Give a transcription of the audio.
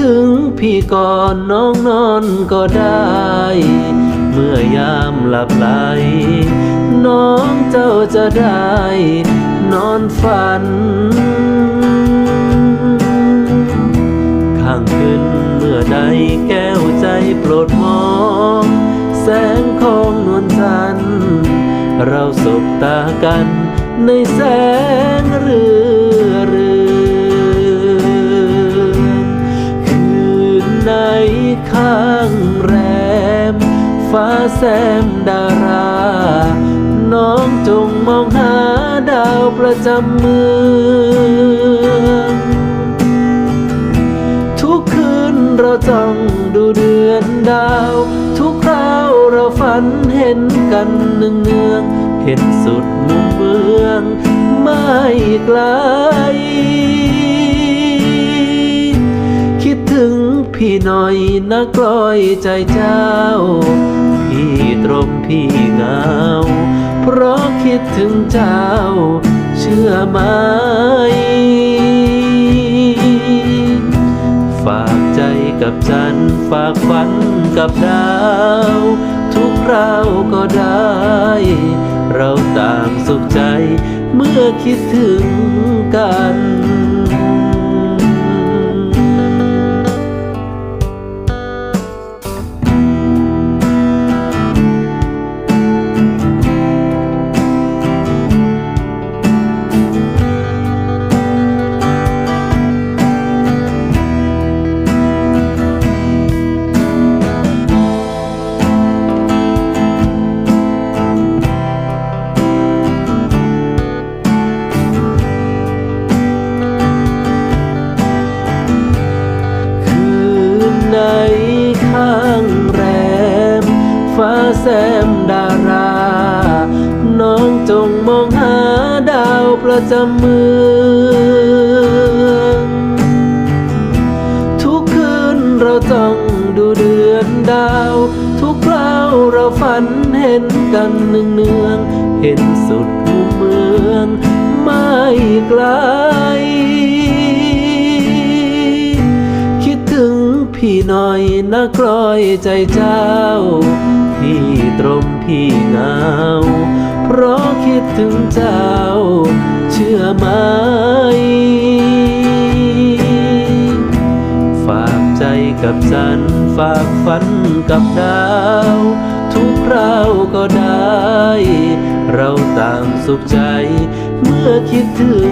ถึงพี่ก่อนน้องนอนก็ได้ เมื่อยามหลับไหล น้องเจ้าจะได้ นอนฝัน ข้างคืนเมื่อใดแก้วใจโปรดมอง แสงของนวลจันทร์เราสบตากันในแสงเรือ ข้างแรม ฟ้าแซมดารา น้องจงมองหาดาวประจำเมือง ทุกคืนเราจ้องดูเดือนดาว ทุกคราวเราฝันเห็นกันเนืองเนืองๆเห็นสุดมุมเมือง ไม่ไกล พี่หน่อยนะกลอยใจเจ้า พี่ตรมพี่เหงา เพราะคิดถึงเจ้า เชื่อไหมฝากใจกับจันฝากฝันกับดาว ทุกคราวก็ได้ เราต่างสุขใจเมื่อคิดถึงกัน แซมดารา น้องจงมองหาดาวประจำเมืองทุกคืนเราจ้องดูเดือนดาว ทุกคราวเราฝันเห็นกันเนืองเนืองเห็นสุดมุมเมือง น่อยนะกลอยใจเจ้า พี่ตรมพี่เหงา เพราะคิดถึงเจ้า เชื่อไหม ฝากใจกับจันฝากฝันกับดาว ทุกคราวก็ได้ เราต่างสุขใจ เมื่อคิดถึง